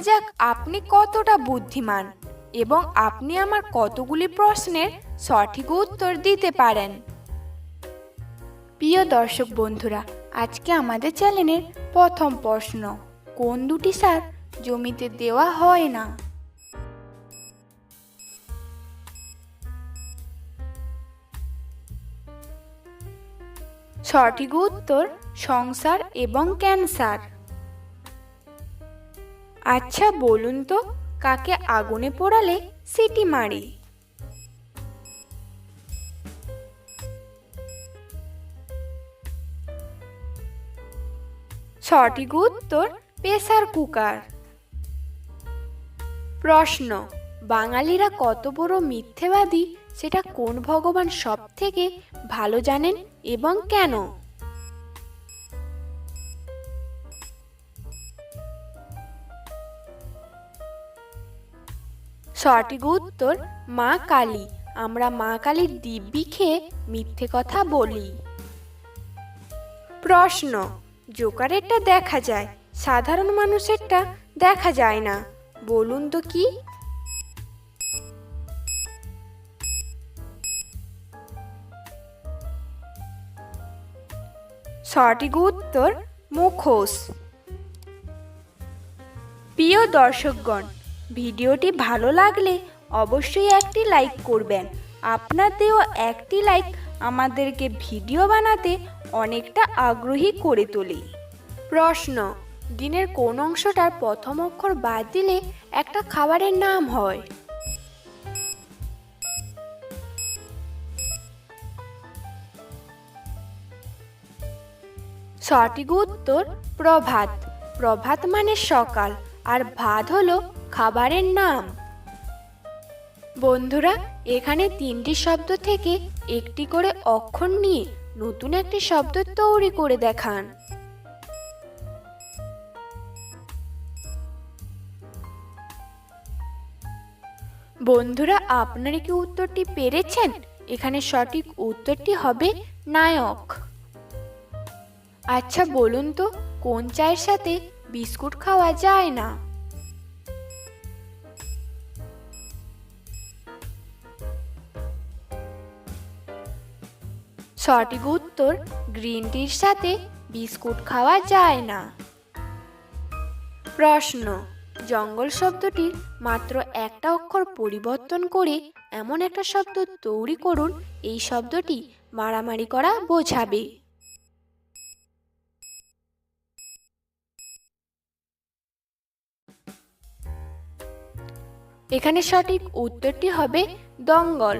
যাক, আপনি কতটা বুদ্ধিমান এবং আপনি আমার কতগুলি প্রশ্নের সঠিক উত্তর দিতে পারেন। প্রিয় দর্শক বন্ধুরা, আজকে আমাদের চ্যানেলের প্রথম প্রশ্ন, কোন দুটি সার জমিতে দেওয়া হয় না? সঠিক উত্তর, সংসার এবং ক্যান্সার। আচ্ছা বলুন তো, কাকে আগুনে পোড়ালে সিটি মারি? সঠিক উত্তর, প্রেসার কুকার। প্রশ্ন, বাঙালিরা কত বড় মিথ্যেবাদী, সেটা কোন ভগবান সব থেকে ভালো জানেন এবং কেন? সঠিক উত্তর মা কালী। আমরা মা কালীর দিব্যি খেয়ে মিথ্যে কথা বলি। প্রশ্ন, জোকারেরটা দেখা যায়, সাধারণ মানুষেরটা দেখা যায় না, বলুন তো কি? সঠিক উত্তর মুখোশ। প্রিয় দর্শকগণ ভিডিওটি ভালো লাগলে অবশ্যই একটি লাইক করবেন। আপনার দেওয়া একটি লাইক আমাদেরকে ভিডিও বানাতে অনেকটা আগ্রহী করে তোলে। প্রশ্ন দিনের কোন অংশটার প্রথম অক্ষর বাদ দিলে একটা খাবারের নাম হয়? সঠিক উত্তর, প্রভাত। প্রভাত মানে সকাল। আর ভাত হলো খাবারের নাম। বন্ধুরা, এখানে তিনটি শব্দ থেকে একটি করে অক্ষর নিয়ে নতুন একটি শব্দ তৈরি করে দেখান। বন্ধুরা, আপনারা কি উত্তরটি পেরেছেন? এখানে সঠিক উত্তরটি হবে নায়ক। আচ্ছা বলুন তো, কোন চায়ের সাথে বিস্কুট খাওয়া যায় না? সঠিক উত্তর গ্রিন টির সাথে বিস্কুট খাওয়া যায় না। প্রশ্ন, জঙ্গল শব্দটির মাত্র একটা অক্ষর পরিবর্তন করে এমন একটা শব্দ তৈরি করুন, এই শব্দটি মারামারি করা বোঝাবে। এখানে সঠিক উত্তরটি হবে দঙ্গল।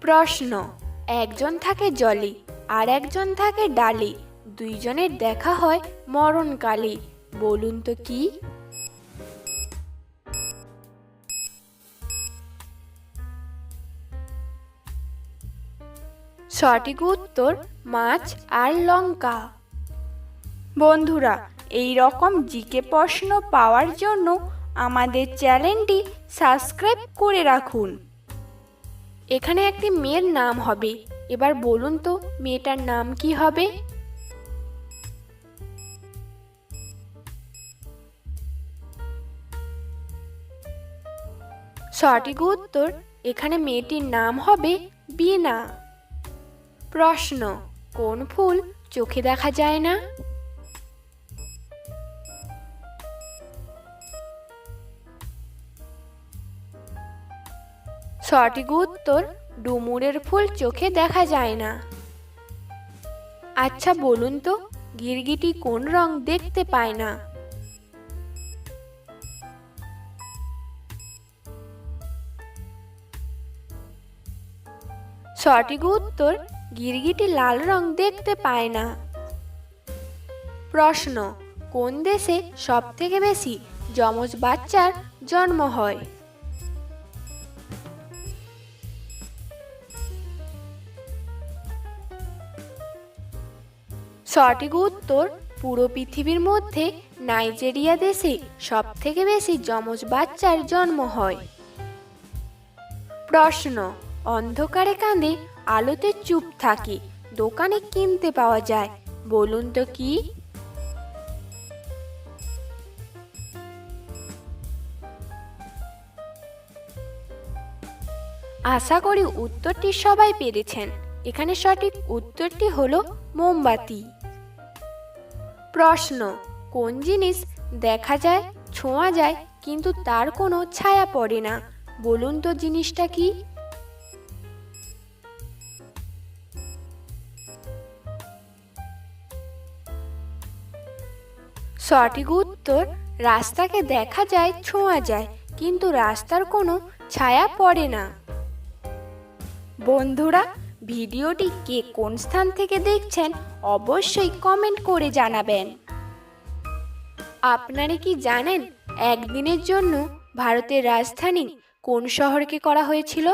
প্রশ্ন একজন থাকে জলে আর একজন থাকে ডালে। দুইজনের দেখা হয় মরণকালে। বলুন তো কি? সঠিক উত্তর, মাছ আর লঙ্কা। বন্ধুরা, এই রকম জিকে প্রশ্ন পাওয়ার জন্য আমাদের চ্যানেলটি সাবস্ক্রাইব করে রাখুন। এখানে একটি মেয়ের নাম হবে। এবার বলুন তো, মেয়েটার নাম কি হবে? সঠিক উত্তর, এখানে মেয়েটির নাম হবে বিনা প্রশ্ন, কোন ফুল চোখে দেখা যায় না? সঠিক উত্তর ডুমুরের ফুল চোখে দেখা যায় না। আচ্ছা বলুন তো, গিরগিটি কোন রং দেখতে পায় না? সঠিক উত্তর, গিরগিটি লাল রং দেখতে পায় না। প্রশ্ন, কোন দেশে সব থেকে বেশি যমজ বাচ্চার জন্ম হয়? সঠিক উত্তর পুরো পৃথিবীর মধ্যে নাইজেরিয়া দেশে সব থেকে বেশি যমজ বাচ্চার জন্ম হয়। প্রশ্ন, অন্ধকারে কাঁদে, আলোতে চুপ থাকে, দোকানে কিনতে পাওয়া যায়, বলুন তো কি? আশা করি উত্তরটি সবাই পেরেছেন। এখানে সঠিক উত্তরটি হলো মোমবাতি। প্রশ্ন, কোন জিনিস দেখা যায়, ছোঁয়া যায়, কিন্তু তার কোনো ছায়া পড়ে না? বলুন তো জিনিসটা কি? সঠিক উত্তর, রাস্তাকে দেখা যায়, ছোঁয়া যায়, কিন্তু রাস্তার কোনো ছায়া পড়ে না। বন্ধুরা ভিডিওটি কে কোন স্থান থেকে দেখছেন অবশ্যই কমেন্ট করে জানাবেন। আপনারা কি জানেন একদিনের জন্য ভারতের রাজধানী কোন শহরকে করা হয়েছিল?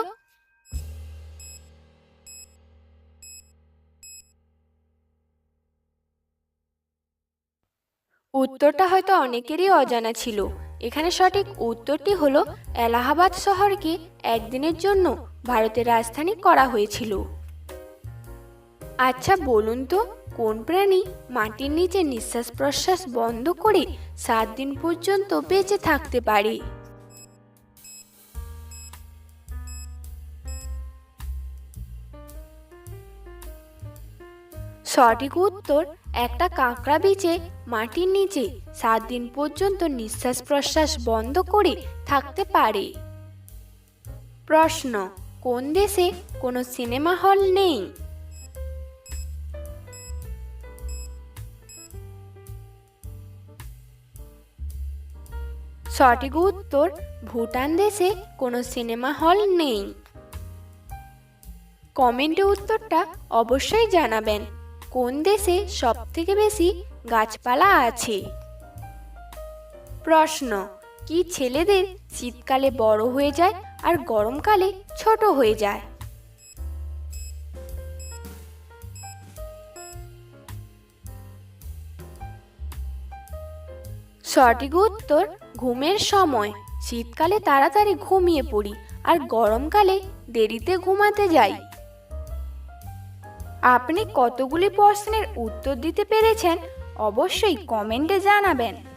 উত্তরটা হয়তো অনেকেরই অজানা ছিল। এখানে সঠিক উত্তরটি হলো এলাহাবাদ শহরকে একদিনের জন্য ভারতের রাজধানী করা হয়েছিল। আচ্ছা বলুন তো, কোন প্রাণী মাটির নিচে নিঃশ্বাস প্রশ্বাস বন্ধ করে সাত দিন পর্যন্ত বেঁচে থাকতে পারে? সঠিক উত্তর, একটা কাঁকড়া বিচে মাটির নিচে সাত দিন পর্যন্ত নিঃশ্বাস প্রশ্বাস বন্ধ করে থাকতে পারে। প্রশ্ন, কোন দেশে কোনো সিনেমা হল নেই? সঠিক উত্তর ভুটান দেশে কোনো সিনেমা হল নেই। কমেন্টে উত্তরটা অবশ্যই জানাবেন, কোন দেশে সবথেকে বেশি গাছপালা আছে? প্রশ্ন, কি ছেলেদের শীতকালে বড় হয়ে যায় আর গরমকালে ছোট হয়ে যায়? সঠিক উত্তর, ঘুমের সময়। শীতকালে তাড়াতাড়ি ঘুমিয়ে পড়ি আর গরমকালে দেরিতে ঘুমাতে যাই। আপনি কতগুলি প্রশ্নের উত্তর দিতে পেরেছেন অবশ্যই কমেন্টে জানাবেন।